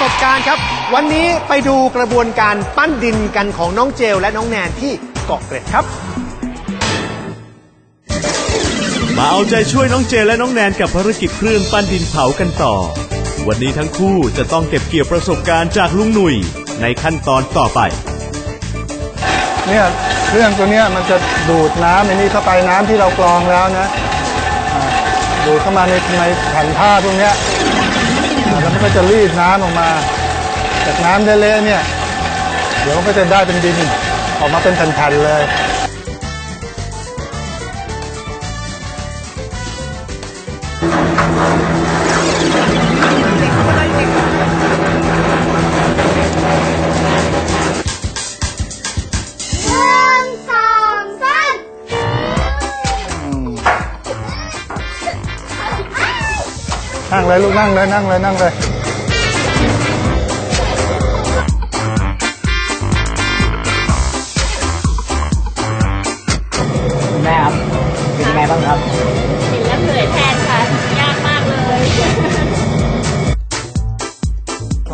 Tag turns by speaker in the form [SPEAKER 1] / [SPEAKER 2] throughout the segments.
[SPEAKER 1] ประสบการณ์ครับ วันนี้ไปดูกระบวนการปั้นดินกันของน้องเจลและน้องแนนที่เกาะเกร็ดครับ
[SPEAKER 2] มาเอาใจช่วยน้องเจและน้องแนนกับภารกิจเครื่องปั้นดินเผากันต่อ วันนี้ทั้งคู่จะต้องเก็บเกี่ยวประสบการณ์จากลุงหนุ่ยในขั้นตอนต่อไป
[SPEAKER 3] เนี่ยเครื่องตัวเนี้ยมันจะดูดน้ำในนี้เข้าไปน้ำที่เรากรองแล้วนะอ่าดูดเข้ามาในในแผ่นผ้าพวกเนี้ยอ่า แล้วมันก็จะรีดน้ำออกมา จากน้ำเละๆเนี่ย เดี๋ยวมันก็จะได้เป็นดินออกมาเป็นแผ่นๆเลย เลยลูกนั่งเลยนั่งเลยนั่งเลย
[SPEAKER 4] คุณแม่ครับเป็นยังไงบ้างครับ
[SPEAKER 5] เห็นแล้วเหนื่อยแทนค่ะยากมากเลย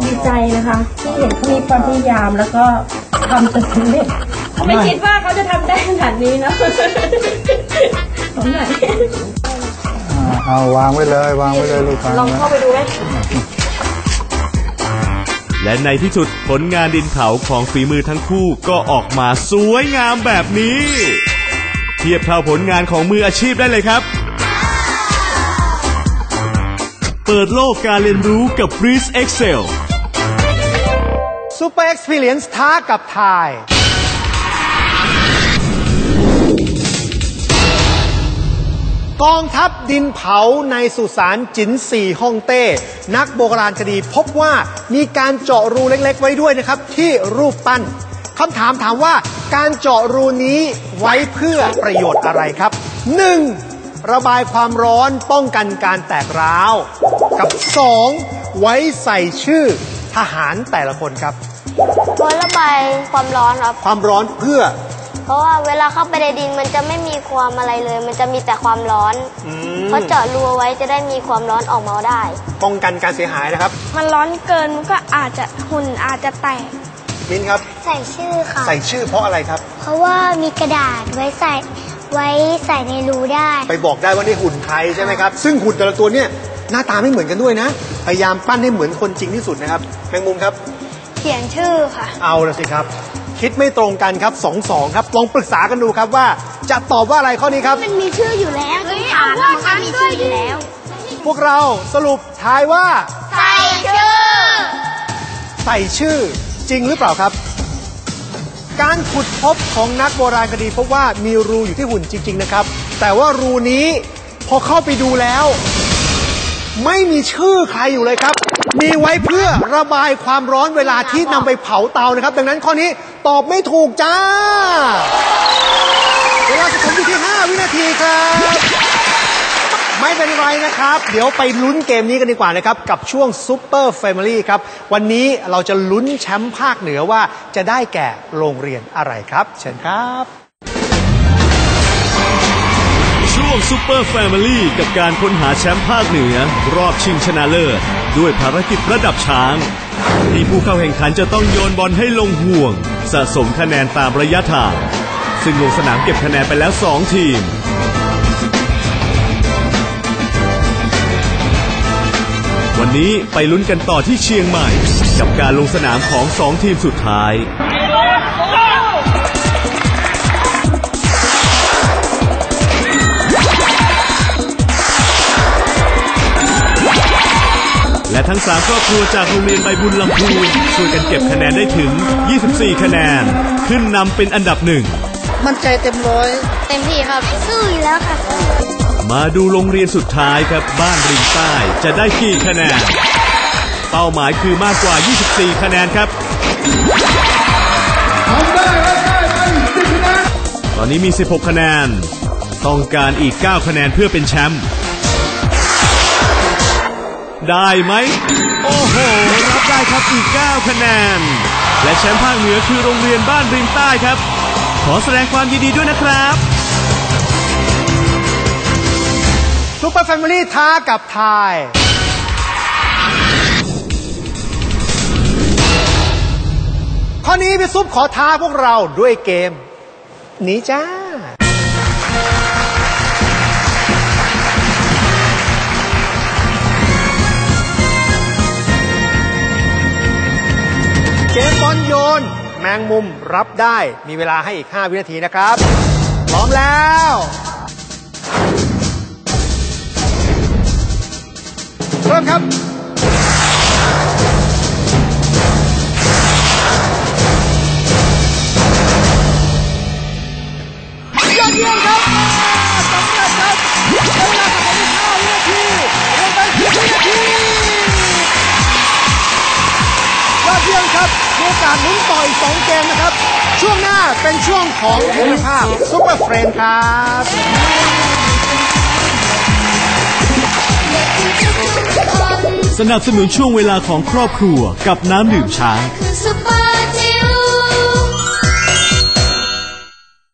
[SPEAKER 6] ดีใจนะคะ ที่เห็นเขามีความพยายามแล้วก็ทำจนสำเร็จไม่คิดว่าเขาจะทำได้ขนาดนี้เนอะผมไหน
[SPEAKER 3] อ่า เอาวางไว้เลยวางไว้เลยลูกวาง
[SPEAKER 6] ลอง
[SPEAKER 3] ไว้
[SPEAKER 6] เข้าไปดูไหม
[SPEAKER 2] และในที่สุดผลงานดินเผาของฝีมือทั้งคู่ก็ออกมาสวยงามแบบนี้ เทียบเท่าผลงานของมืออาชีพได้เลยครับ เปิดโลกการเรียนรู้กับ Breeze Excel
[SPEAKER 1] Super Experience ท้ากับทาย กองทัพดินเผาในสุสานจินซีฮ่องเต้ นักโบราณคดีพบว่ามีการเจาะรูเล็กๆ ไว้ด้วยนะครับ ที่รูปปั้นคำถามถามว่าการเจาะรูนี้ไว้เพื่อประโยชน์อะไรครับ 1. ระบายความร้อนป้องกันการแตกร้าว กับ 2. ไว้ใส่ชื่อทหารแต่ละคนครับ
[SPEAKER 7] ไว้ระบายความร้อนครับ
[SPEAKER 1] ความร้อนเพื่อ
[SPEAKER 7] เพราะว่าเวลาเข้าไปในดินมันจะไม่มีความอะไรเลย มันจะมีแต่ความร้อน
[SPEAKER 1] อืม
[SPEAKER 7] เพราะเจาะรูเอาไว้จะได้มีความร้อนออกมาได้
[SPEAKER 1] ป้องกันการเสียหายนะครับ
[SPEAKER 7] มันร้อนเกินมันก็อาจจะหุ่นอาจจะแตก
[SPEAKER 1] มินครับ
[SPEAKER 7] ใส่ชื่อค่ะ
[SPEAKER 1] ใส่ชื่อเพราะอะไรครับ
[SPEAKER 7] เพราะว่ามีกระดาษไว้ใส่ไว้ใส่ในรูได้
[SPEAKER 1] ไปบอกได้ว่านี่หุ่นใครใช่ไหมครับ ซึ่งหุ่นแต่ละตัวเนี่ยหน้าตาไม่เหมือนกันด้วยนะ พยายามปั้นให้เหมือนคนจริงที่สุดนะครับ แมงมุมครับ
[SPEAKER 7] เขียนชื่อค่ะ
[SPEAKER 1] เอาละสิครับ คิดไม่ตรงกันครับสองสองครับ ลองปรึกษากันดูครับว่าจะตอบว่าอะไรข้อนี้ครับ
[SPEAKER 7] มันมีชื่ออยู่แล้วเฮ้ยเอาว่ามันมีชื่ออยู่แล้ว
[SPEAKER 1] พวกเราสรุปทายว่า
[SPEAKER 7] ใส่ชื่อ
[SPEAKER 1] ใส่ชื่อจริงหรือเปล่าครับ การขุดพบของนักโบราณคดีพบว่ามีรูอยู่ที่หุ่นจริง ๆ นะครับ แต่ว่ารูนี้พอเข้าไปดูแล้ว ไม่มีชื่อใครอยู่เลยครับ มีไว้เพื่อระบายความร้อนเวลาที่นำไปเผาเตานะครับ ดังนั้นข้อนี้ ตอบไม่ถูกจ้า เวลาสะสมอยู่ที่ 5 วินาทีครับ ไม่เป็นไรนะครับ เดี๋ยวไปลุ้นเกมนี้กันดีกว่านะครับ กับช่วง Super Family ครับ วันนี้เราจะลุ้นแชมป์ภาคเหนือว่าจะได้แก่โรงเรียนอะไรครับ เชิญครับ
[SPEAKER 2] ช่วงซูเปอร์แฟมิลี่กับการค้นหาแชมป์ภาคเหนือ รอบชิงชนะเลิศ ด้วยภารกิจระดับช้าง ที่ผู้เข้าแข่งขันจะต้องโยนบอลให้ลงห่วง สะสมคะแนนตามระยะทาง ซึ่งลงสนามเก็บคะแนนไปแล้ว 2 ทีม วันนี้ไปลุ้นกันต่อที่เชียงใหม่ กับการลงสนามของ 2 ทีมสุดท้าย และทั้ง3ครอบครัวจากโรงเรียนใบบุญลำพูนช่วยกันเก็บคะแนนได้ถึง 24 คะแนน ขึ้นนำเป็นอันดับหนึ่ง
[SPEAKER 4] มั่นใจเต็มร้อย
[SPEAKER 7] เต็มที่ครับ สู้อยู่แล้วค่ะ
[SPEAKER 2] มาดูโรงเรียนสุดท้ายครับบ้านริมใต้จะได้กี่คะแนน เป้าหมายคือมากกว่า 24 คะแนนครับตอนนี้มี 16 คะแนน ต้องการอีก 9 คะแนนเพื่อเป็นแชมป์ ได้ไหม โอ้โห รับได้ครับอีก 9 คะแนน และแชมป์ภาคเหนือคือโรงเรียนบ้านริมใต้ครับ ขอแสดงความยินดีด้วยนะครับ
[SPEAKER 1] Super Family ท้ากับทาย ข้อนี้พี่ซุปขอท้าพวกเราด้วยเกม หนีจ้า งมุมรับได้ มีเวลาให้อีก 5 วินาทีนะครับ พร้อมแล้ว เริ่มครับาสลุ้นต่อย2เกมนะครับ ช่วงหน้าเป็นช่วงของคุณภาพซุปเปอร์เฟรนครับ
[SPEAKER 2] สนับสนุนช่วงเวลาของครอบครัวกับน้ำดื่มช้าง